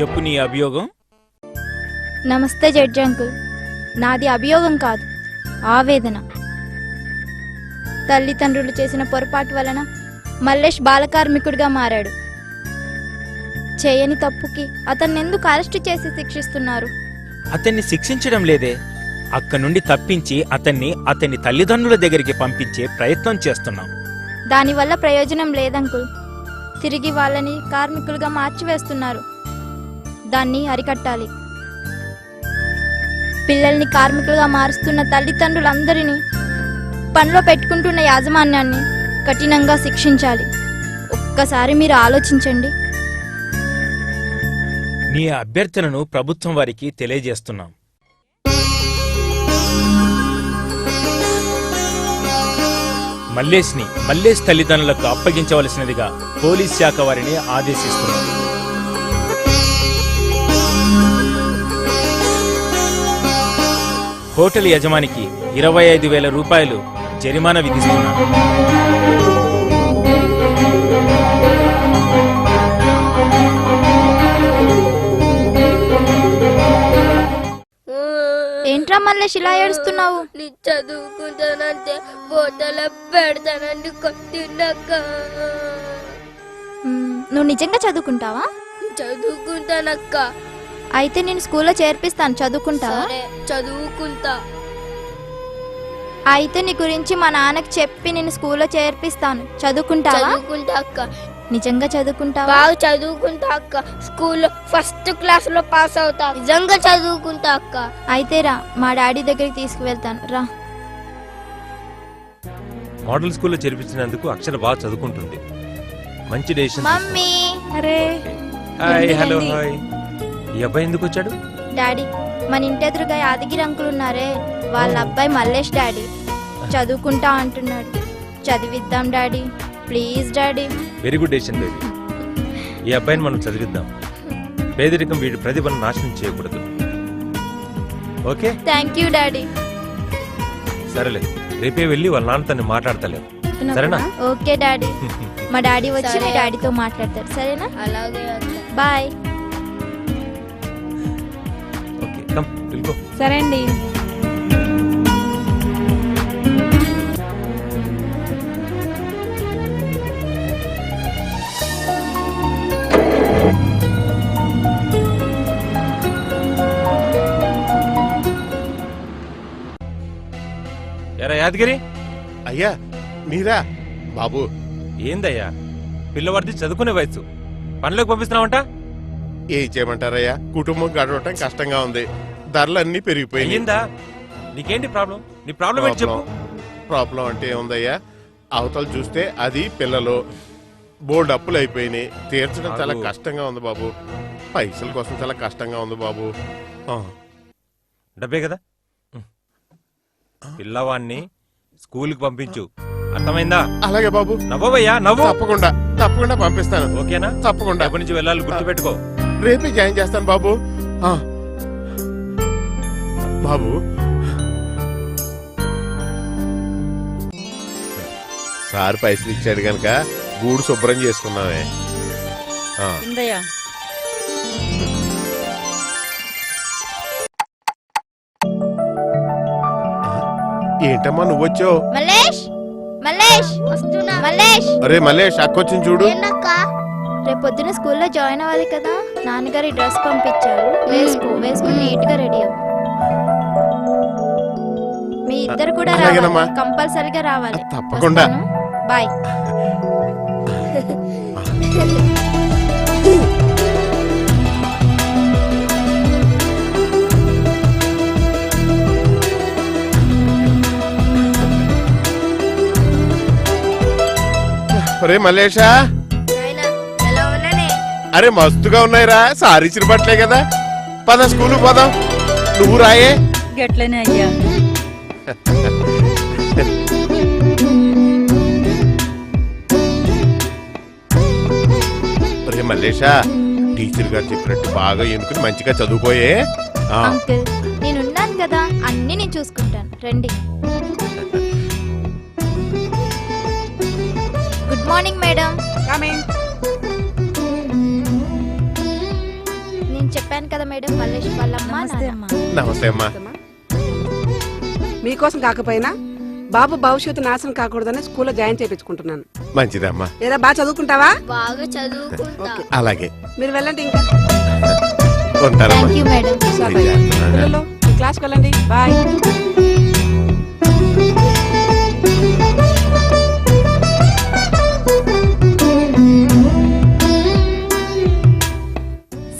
చెప్పు నీ అభియోగం. నమస్తే జడ్జి అంకుల్. నాది అభియోగం కాదు ఆవేదన. తల్లిదండ్రులు చేసిన పొరపాటు వలన మల్లేష్ బాలకార్మికుడిగా మారాడు. చేయని తప్పుకి అతన్ని ఎందుకు అరెస్టు చేసి శిక్షిస్తున్నారు? అతన్ని శిక్షించడం లేదే. అక్కడి నుండి తప్పించి అతన్ని అతని తల్లిదండ్రుల దగ్గరికి పంపించే ప్రయత్నం చేస్తున్నాం. దానివల్ల ప్రయోజనం లేదంకుల్. తిరిగి వాళ్ళని కార్మికులుగా మార్చివేస్తున్నారు. దాన్ని అరికట్టాలి. పిల్లల్ని కార్మికులుగా మారుస్తున్న తల్లిదండ్రులందరినీ పనిలో పెట్టుకుంటున్న యాజమాన్యాన్ని కఠినంగా శిక్షించాలి. ఒక్కసారి మీరు ఆలోచించండి. నీ అభ్యర్థనను ప్రభుత్వం వారికి తెలియజేస్తున్నాం. మల్లేష్ని మల్లేష్ తల్లిదండ్రులకు అప్పగించవలసినదిగా పోలీస్ శాఖ వారిని ఆదేశిస్తున్నారు. హోటల్ యజమానికి ఇరవై ఐదు వేల రూపాయలు జరిమానా విధిస్తున్నారు. ఏంట్రా మల్లేష్ ఇలా ఏడుస్తున్నావు? నీ చదువుకుంటానంటే బోతల పెడతానండి కొట్టినాక మ్మ్, నువ్వు నిజంగా చదువుకుంటావా? చదువుకుంటానక్క. అయితే నేను స్కూల్లో చేర్పిస్తాను చదువుకుంటావా? సరే చదువుకుంటా. అయితే నీ గురించి మా నాన్నకి చెప్పి నేను స్కూల్లో చేర్పిస్తాను. చదువుకుంటావా? చదువుకుంటా అక్క. నిజంగా చదువుకుంటావా? బాగా చదువుకుంటా అక్క. స్కూల్లో ఫస్ట్ క్లాస్లో పాస్ అవుతా. నిజంగా చదువుకుంటా అక్క. అయితే రా మా డాడీ దగ్గరికి తీసుకువెళ్తాను. రా. మోడల్ స్కూల్లో చేర్పించినందుకు అక్షర బాగా చదువుకుంటుంది. మంచి డెసిషన్ మమ్మీ. అరే. Hi hello. హాయ్. ఈ అబ్బాయి ఎందుకు వచ్చాడు? డాడీ మన ఇంటి ఎదురుగా యాదగిరి అంకుల్ ఉన్నారే వాళ్ళ అబ్బాయి మల్లేష్ డాడీ. చదువుకుంటా అంటున్నాడు. చదివిద్దాం daddy. Please daddy. Very good decision baby ఈ అబ్బాయిని మనం చదివిద్దాం. పేదరికం వీడి ప్రతిభను నాశనం చేయకూడదు. ఓకే? Thank you daddy. సరేలే. రేపే వెళ్ళి వాళ్ళ నాన్నతో మాట్లాడతలే. సరేనా? Okay daddy. మా డాడీ వచ్చి మీ. డాడీతో మాట్లాడతారు. సరేనా? అలాగే బాయ్. ఓకే కమ్ వెళ్ళిపో. సరే అండి. యాదగిరి? అయ్యా మీరా? బాబు. ఏందయ్యా? పిల్లవాడిది చదువుకునే వయసు పనిలోకి పంపిస్తున్నావంట? ఏం చేయమంటారయ్యా? కుటుంబం గడవటం కష్టంగా ఉంది. ధరలు అన్ని పెరిగిపోయినాయి. అయ్యిందా? నీకేంటి ప్రాబ్లం? నీ ప్రాబ్లం ఏంటి చెప్పు. ప్రాబ్లం. అంటే ఏముందయ్యా? అవతల చూస్తే అది పిల్లలు. బోల్డ్ అప్పులు అయిపోయినాయి. తీర్చడం చాలా. కష్టంగా ఉంది బాబు. పైసల కోసం చాలా కష్టంగా ఉంది బాబు. డబ్బే కదా? పిల్లవాడిని స్కూల్కి పంపించు. అర్థమైందా? అలాగే బాబు. నవ్వవయ్యా నవ్వు. తప్పకుండా. తప్పకుండా పంపిస్తాను. ఓకేనా? తప్పకుండా. రేపటి నుంచి వెళ్ళాలి గుర్తుపెట్టుకో. రేపే జాయిన్ చేస్తాను బాబు. ఆ. బాబు. సార్ పైసలు ఇచ్చాడు కనుక గూడు శుభ్రం చేసుకున్నామే ఆ. ఇందయ్యా. ఏంటమ్మా నువ్వు వచ్చావు మల్లేష్! మల్లేష్! వస్తున్నా. మల్లేష్! అరే మల్లేష్ అక్కొచ్చింది చూడు. ఏంటక్క రేపు పొద్దున స్కూల్లో జాయిన్ అవ్వాలి కదా. నాన్నగారు డ్రెస్ పంపించారు. వేసుకో వేసుకుని నీట్గా రెడీ అవ్వు. మీ ఇద్దరు కూడా అలాగేనమ్మా. రావాలి. కంపల్సరీగా రావాలి. తప్పకుండా. వస్తాను. బాయ్. అరే మల్లేషా నాయనా ఎలా ఉన్నానే? అరే మస్తుగా ఉన్నాయిరా సార్ బట్టలే కదా. పద స్కూల్ పదం. నువ్వు రాయే. గట్లనే అయ్యా. అరే మల్లేషా టీచర్ గారు చెప్పినట్టు బాగా ఎనుకుని మంచిగా చదువుకోయే? అంకుల్ నేనున్నాను కదా అన్ని నేను చూసుకుంటాను. రండి. Morning madam. కమింగ్ చెప్పాను కదా మేడం మల్లేష్ వాళ్ళమ్మ నమస్తే. అమ్మా. నమస్తే అమ్మా. మీకోసం కాకపోయినా బాబు భవిష్యత్తు నాశనం కాకూడదని స్కూల్లో జాయిన్ చేయించుకుంటున్నాను. మంచిదమ్మా ఏరా బాగా చదువుకుంటావా? బాగా చదువుకుంటా. అలాగే. మీరు వెళ్ళండి ఇంకా. ఉంటారమ్మా. Thank you madam. పిల్లలు క్లాస్కి వెళ్ళండి. బాయ్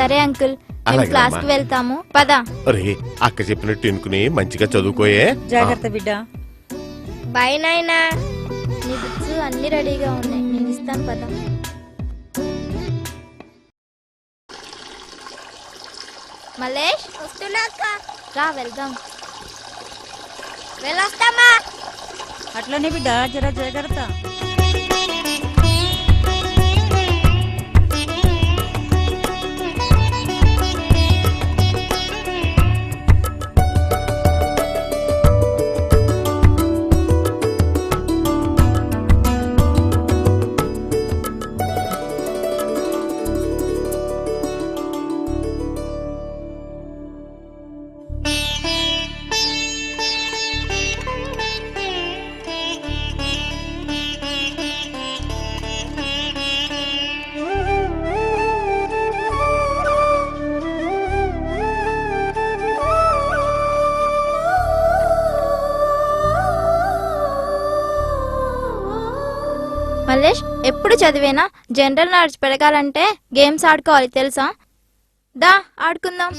సరే అంకుల్. అలాగే క్లాస్కి. వెళ్తాము. పద. రే అక్క చెప్పినట్టు ఎనుకుని మంచిగా చదువుకోయే. జాగ్రత్త బిడ్డ. బాయ్ నాయనా. నీ బుక్స్ అన్ని రెడీగా ఉన్నాయి. నేను ఇస్తాను పద. మల్లేష్. వస్తున్నాక రా వెళ్దాం. వెళ్ళొస్తామా? అట్లనే బిడ్డ జర జాగ్రత్త. ఎప్పుడు చదివేనా? జనరల్ నాలెడ్జ్ పెరగాలంటే గేమ్స్ ఆడుకోవాలి తెలుసా? దా ఆడుకుందాం.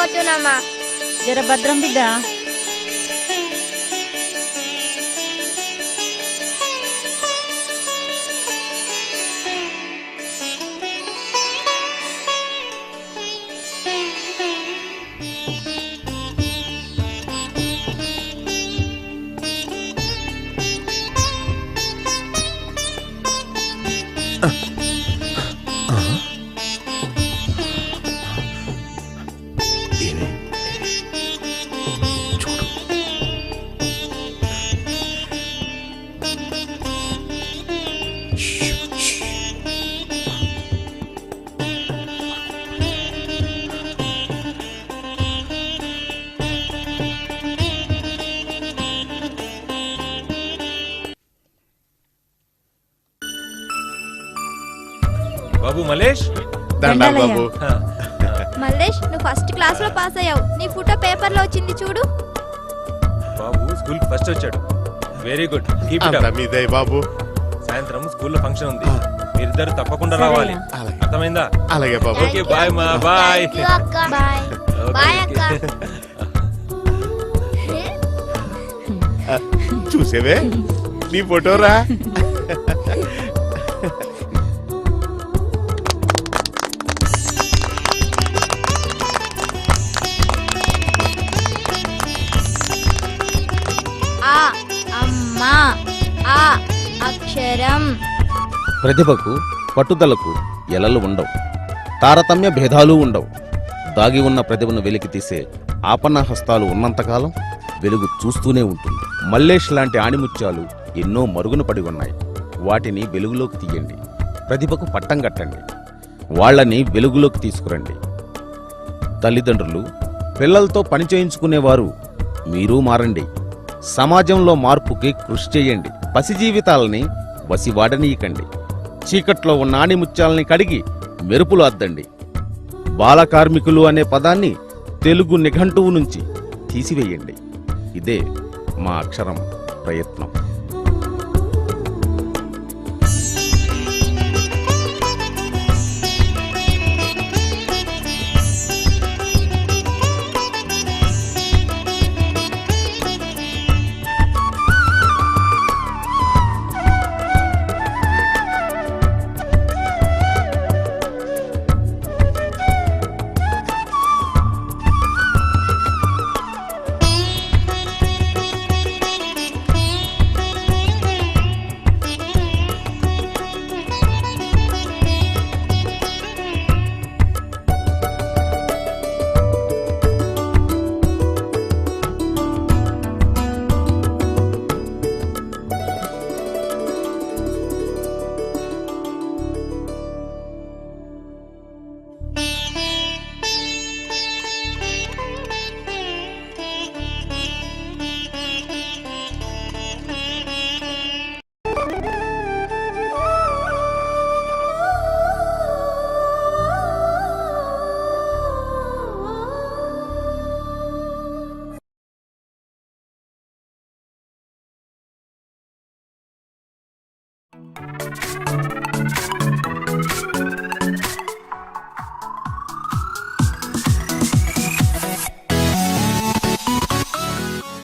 పోతున్నామా? జర భద్రం బిడ్డ. బాబు మలేష్? దండాలు. బాబు. హ, మల్లేష్ నువ్వు ఫస్ట్ క్లాస్లో పాస్ అయ్యావు. నీ ఫోటో పేపర్లో వచ్చింది చూడు. బాబు స్కూల్ ఫస్ట్ వచ్చాడు. వెరీ గుడ్ కీప్ ఇట్ అంతా మీదే బాబు. సాయంత్రం స్కూల్లో ఫంక్షన్ ఉంది. మీరిద్దరు తప్పకుండా రావాలి. అలాగే. అర్థమైందా? అలాగే బాబు. ఓకే బాయ్ మా బాయ్ బాయ్ బాయ్ అక్క. చూసేవే? నీ ఫోటోరా ప్రతిభకు పట్టుదలకు ఎలలు ఉండవు. తారతమ్య భేదాలు ఉండవు. దాగి ఉన్న ప్రతిభను వెలికి తీసే ఆపన్నహస్తాలు ఉన్నంతకాలం వెలుగు చూస్తూనే ఉంటుంది. మల్లేష్ లాంటి ఆణిముత్యాలు ఎన్నో మరుగున పడి ఉన్నాయి. వాటిని వెలుగులోకి తీయండి. ప్రతిభకు పట్టం కట్టండి. వాళ్ళని వెలుగులోకి తీసుకురండి. తల్లిదండ్రులు పిల్లలతో పని చేయించుకునేవారు మీరు మారండి. సమాజంలో మార్పుకి కృషి చేయండి. పసి జీవితాలని వసివాడనీయకండి. చీకట్లో ఉన్న ఆణిముత్యాలని కడిగి మెరుపులు అద్దండి. బాల కార్మికులు అనే పదాన్ని తెలుగు నిఘంటువు నుంచి తీసివేయండి. ఇదే మా అక్షరం ప్రయత్నం.